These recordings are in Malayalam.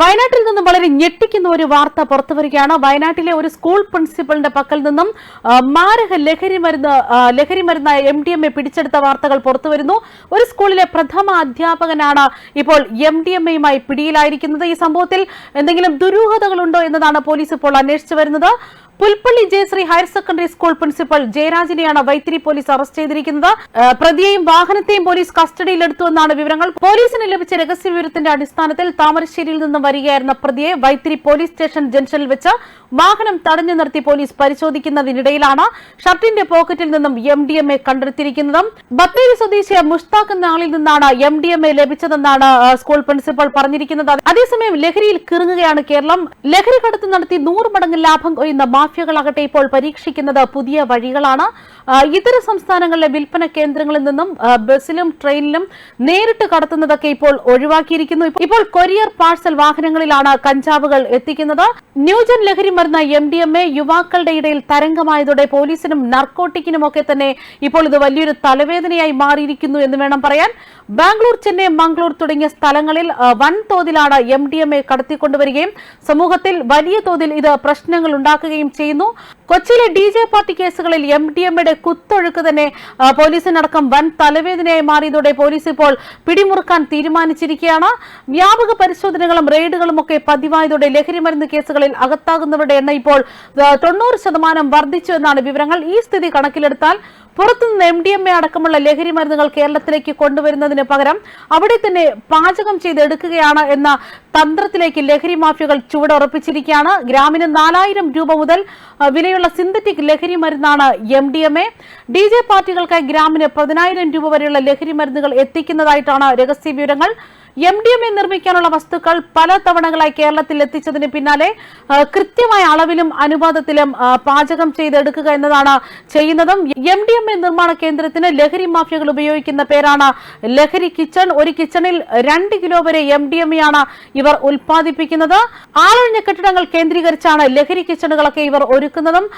വയനാട്ടിൽ നിന്നും വളരെ ഞെട്ടിക്കുന്ന ഒരു വാർത്ത പുറത്തു വരികയാണ്. വയനാട്ടിലെ ഒരു സ്കൂൾ പ്രിൻസിപ്പളിന്റെ പക്കൽ നിന്നും മാരക ലഹരി മരുന്ന് ലഹരി മരുന്ന് എം ഡി എം എ പിടിച്ചെടുത്ത വാർത്തകൾ പുറത്തു വരുന്നു. ഒരു സ്കൂളിലെ പ്രഥമ അധ്യാപകനാണ് ഇപ്പോൾ എം ഡി എം എയുമായി പിടിയിലായിരിക്കുന്നത്. ഈ സംഭവത്തിൽ എന്തെങ്കിലും ദുരൂഹതകളുണ്ടോ എന്നതാണ് പോലീസ് ഇപ്പോൾ അന്വേഷിച്ചു വരുന്നത്. Pulpally Jayasree higher secondary school principal ജയരാജിനെയാണ് Vythiri police arrest ചെയ്തിരിക്കുന്നത്. പ്രതിയെയും വാഹനത്തെയും പോലീസ് കസ്റ്റഡിയിലെടുത്തുവെന്നാണ് വിവരങ്ങൾ. പോലീസിന് ലഭിച്ച രഹസ്യ വിവരത്തിന്റെ അടിസ്ഥാനത്തിൽ താമരശ്ശേരിയിൽ നിന്നും വരികയായിരുന്ന പ്രതിയെ വൈത്തിരി പോലീസ് സ്റ്റേഷൻ ജംഗ്ഷനിൽ വെച്ച് വാഹനം തടഞ്ഞു നിർത്തി പോലീസ് പരിശോധിക്കുന്നതിനിടയിലാണ് ഷർട്ടിന്റെ പോക്കറ്റിൽ നിന്നും എം ഡി എം എ കണ്ടെടുത്തിരിക്കുന്നത്. ബത്തേരി സ്വദേശിയ മുഷ്താഖ് നാളിൽ നിന്നാണ് എം ഡി എം എ ലഭിച്ചതെന്നാണ് സ്കൂൾ പ്രിൻസിപ്പൽ പറഞ്ഞിരിക്കുന്നത്. അതേസമയം ലഹരിയിൽ കിറങ്ങുകയാണ് കേരളം. ലഹരി കടത്ത് നടത്തി നൂറ് മടങ്ങ് ലാഭം കൊയ്യുന്ന മാഫിയകളാകട്ടെ ഇപ്പോൾ പരീക്ഷിക്കുന്നത് പുതിയ വഴികളാണ്. ഇതര സംസ്ഥാനങ്ങളിലെ വിൽപ്പന കേന്ദ്രങ്ങളിൽ നിന്നും ബസ്സിലും ട്രെയിനിലും നേരിട്ട് കടത്തുന്നതൊക്കെ ഇപ്പോൾ ഒഴിവാക്കിയിരിക്കുന്നു. ഇപ്പോൾ കൊറിയർ പാഴ്സൽ വാഹനങ്ങളിലാണ് കഞ്ചാവുകൾ എത്തിക്കുന്നത്. ന്യൂജൻ ലഹരി മരുന്ന് എം ഡി എം എ യുവാക്കളുടെ ഇടയിൽ തരംഗമായതോടെ പോലീസിനും നർക്കോട്ടിക്കിനും ഒക്കെ തന്നെ ഇപ്പോൾ ഇത് വലിയൊരു തലവേദനയായി മാറിയിരിക്കുന്നു എന്ന് വേണം പറയാൻ. ബാംഗ്ലൂർ ചെന്നൈ മംഗ്ലൂർ തുടങ്ങിയ സ്ഥലങ്ങളിൽ വൻതോതിലാണ് എം ഡി എം എ കടത്തിക്കൊണ്ടുവരികയും സമൂഹത്തിൽ വലിയ തോതിൽ ഇത് പ്രശ്നങ്ങൾ ഉണ്ടാക്കുകയും ചെയ്യുന്നു. കൊച്ചിയിലെ ഡി ജെ പാർട്ടി കേസുകളിൽ എം ഡി എം എയുടെ കുത്തൊഴുക്ക് തന്നെ പോലീസിനടക്കം വൻ തലവേദനയായി മാറിയതോടെ പോലീസ് ഇപ്പോൾ പിടിമുറുക്കാൻ തീരുമാനിച്ചിരിക്കുകയാണ്. വ്യാപക പരിശോധനകളും റെയ്ഡുകളും ഒക്കെ പതിവായതോടെ ലഹരി മരുന്ന് കേസുകളിൽ അകത്താകുന്നവരുടെ എണ്ണം ഇപ്പോൾ തൊണ്ണൂറ് ശതമാനം വർദ്ധിച്ചു എന്നാണ് വിവരങ്ങൾ. ഈ സ്ഥിതി കണക്കിലെടുത്താൽ പുറത്തുനിന്ന് എം ഡി എം എ അടക്കമുള്ള ലഹരി മരുന്നുകൾ കേരളത്തിലേക്ക് കൊണ്ടുവരുന്നതിന് പകരം അവിടെ തന്നെ പാചകം ചെയ്തെടുക്കുകയാണ് എന്ന തന്ത്രത്തിലേക്ക് ലഹരി മാഫിയകൾ ചുവടുറപ്പിച്ചിരിക്കുകയാണ്. ഗ്രാമിന് നാലായിരം രൂപ മുതൽ വിലയുള്ള സിന്തറ്റിക് ലഹരി മരുന്നാണ് M D M A D J പാർട്ടികൾക്കായി ഗ്രാമിന് പതിനായിരം രൂപ വരെയുള്ള ലഹരി മരുന്നുകൾ എത്തിക്കുന്നതായിട്ടാണ് രഹസ്യ വിവരങ്ങൾ. എം ഡി എം എ നിർമ്മിക്കാനുള്ള വസ്തുക്കൾ പല തവണകളായി കേരളത്തിൽ എത്തിച്ചതിന് പിന്നാലെ കൃത്യമായ അളവിലും അനുപാതത്തിലും പാചകം ചെയ്തെടുക്കുക എന്നതാണ് ചെയ്യുന്നതും. എം ഡി എം എ നിർമ്മാണ കേന്ദ്രത്തിന് ലഹരി മാഫിയകൾ ഉപയോഗിക്കുന്ന പേരാണ് ലഹരി കിച്ചൺ. ഒരു കിച്ചണിൽ രണ്ട് കിലോ വരെ എം ഡി എം എ ആണ് ഇവർ ഉൽപ്പാദിപ്പിക്കുന്നത്. ആളൊഴിഞ്ഞ കെട്ടിടങ്ങൾ കേന്ദ്രീകരിച്ചാണ് ലഹരി കിച്ചണുകളൊക്കെ ഇവർ ഒരുക്കുന്നതും.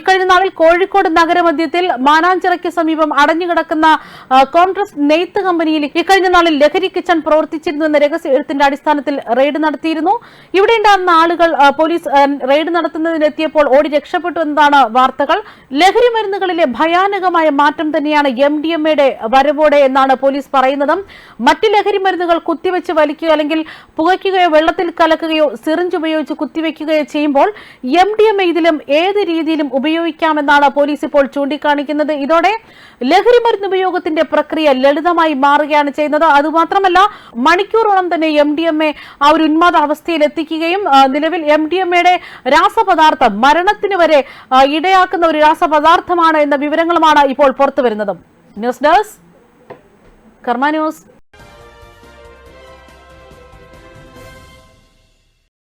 ഇക്കഴിഞ്ഞ നാളിൽ കോഴിക്കോട് നഗരമധ്യത്തിൽ മാനാഞ്ചിറയ്ക്ക് സമീപം അടഞ്ഞുകിടക്കുന്ന കോൺഗ്രസ് നെയ്ത്ത് കമ്പനിയിൽ ഇക്കഴിഞ്ഞ നാളിൽ ലഹരി കിച്ചൺ പ്രവർത്തിച്ചിരുന്നു എന്ന രഹസ്യ എഴുത്തിന്റെ അടിസ്ഥാനത്തിൽ റെയ്ഡ് നടത്തിയിരുന്നു. ഇവിടെ ഉണ്ടായിരുന്ന ആളുകൾ പോലീസ് റെയ്ഡ് നടത്തുന്നതിനെത്തിയപ്പോൾ ഓടി രക്ഷപ്പെട്ടു എന്നതാണ് വാർത്തകൾ. ലഹരി മരുന്നുകളിലെ ഭയാനകമായ മാറ്റം തന്നെയാണ് എം ഡി എം എയുടെ വരവോടെ എന്നാണ് പോലീസ് പറയുന്നത്. മറ്റ് ലഹരി മരുന്നുകൾ കുത്തിവെച്ച് വലിക്കുകയോ അല്ലെങ്കിൽ പുകയ്ക്കുകയോ വെള്ളത്തിൽ കലക്കുകയോ സിറിഞ്ച് ഉപയോഗിച്ച് കുത്തിവെക്കുകയോ ചെയ്യുമ്പോൾ എം ഡി എം എ ഇതിലും ഏത് രീതിയിലും ഉപയോഗിക്കാമെന്നാണ് പോലീസ് ഇപ്പോൾ ചൂണ്ടിക്കാണിക്കുന്നത്. ഇതോടെ ലഹരി മരുന്ന് ഉപയോഗത്തിന്റെ പ്രക്രിയ ലളിതമായി മാറുകയാണ് ചെയ്യുന്നത്. അതുമാത്രമല്ല മണിക്കൂറോളം തന്നെ എം ഡി എം എ ആ ഒരു ഉന്മാദ അവസ്ഥയിൽ എത്തിക്കുകയും നിലവിൽ എം ഡി എം എയുടെ രാസപദാർത്ഥം മരണത്തിന് വരെ ഇടയാക്കുന്ന ഒരു രാസപദാർത്ഥമാണ് എന്ന വിവരങ്ങളുമാണ് ഇപ്പോൾ പുറത്തു വരുന്നതും ന്യൂസ് ഡെസ്ക് കർമ്മ ന്യൂസ്.